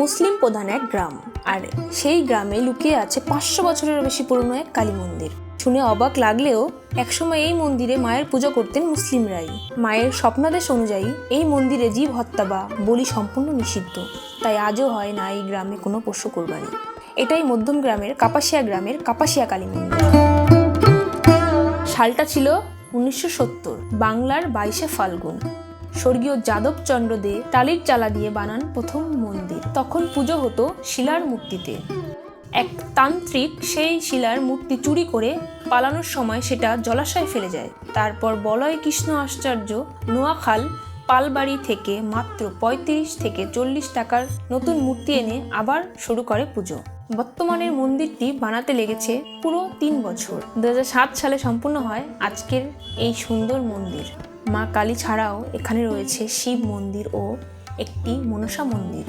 মুসলিম প্রধান এক গ্রাম। আর সেই গ্রামে লুকিয়ে আছে পাঁচশো বছরেরও বেশি পুরনো এক কালী মন্দির। শুনে অবাক লাগলেও একসময় এই মন্দিরে মায়ের পুজো করতেন মুসলিমরাই। মায়ের স্বপ্নাদেশ অনুযায়ী এই মন্দিরে জীব হত্যা বা বলি সম্পূর্ণ নিষিদ্ধ। তাই আজও হয় না এই গ্রামে কোনো পশু কোরবানি। এটাই মধ্যম গ্রামের কাপাসিয়া গ্রামের কাপাসিয়া কালী মন্দির। সালটা ছিল উনিশশো সত্তর, বাংলার বাইশে ফাল্গুন। স্বর্গীয় যাদবচন্দ্র দে টালির চালা দিয়ে বানান প্রথম মন্দির। তখন পুজো হতো শিলার মূর্তিতে। এক তান্ত্রিক সেই শিলার মূর্তি চুরি করে পালানোর সময় সেটা জলাশয়ে ফেলে যায়। তারপর বলয় কৃষ্ণ আশ্চর্য নোয়াখাল পালবাড়ি থেকে মাত্র পঁয়ত্রিশ থেকে চল্লিশ টাকার নতুন মূর্তি এনে আবার শুরু করে পুজো। বর্তমানের মন্দিরটি বানাতে লেগেছে পুরো তিন বছর। দু হাজার সাত সালে সম্পূর্ণ হয় আজকের এই সুন্দর মন্দির। মা কালী ছাড়াও এখানে রয়েছে শিব মন্দির ও একটি মনসা মন্দির।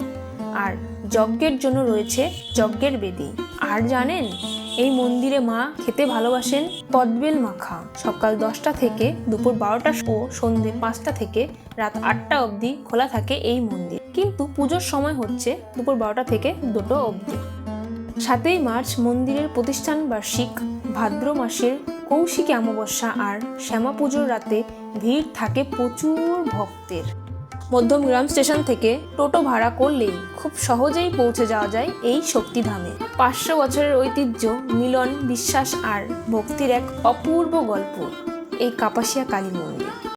আর যজ্ঞের জন্য রয়েছে যজ্ঞের বেদি। আর জানেন, এই মন্দিরে মা খেতে ভালোবাসেন কদবেল মাখা। সকাল দশটা থেকে দুপুর বারোটা ও সন্ধে পাঁচটা থেকে রাত আটটা অবধি খোলা থাকে এই মন্দির। কিন্তু পুজোর সময় হচ্ছে দুপুর বারোটা থেকে দুটো অবধি। সাতই মার্চ মন্দিরের প্রতিষ্ঠান বার্ষিক ভাদ্র মাসের কৌশিকী অমাবস্যা আর শ্যামা পুজোর রাতে ভিড় থাকে প্রচুর ভক্তের। মধ্যমগ্রাম স্টেশন থেকে টোটো ভাড়া করলেই খুব সহজেই পৌঁছে যাওয়া যায় এই শক্তিধামে। পাঁচশো বছরের ঐতিহ্য, মিলন, বিশ্বাস আর ভক্তির এক অপূর্ব গল্প এই কাপাসিয়া কালী মন্দির।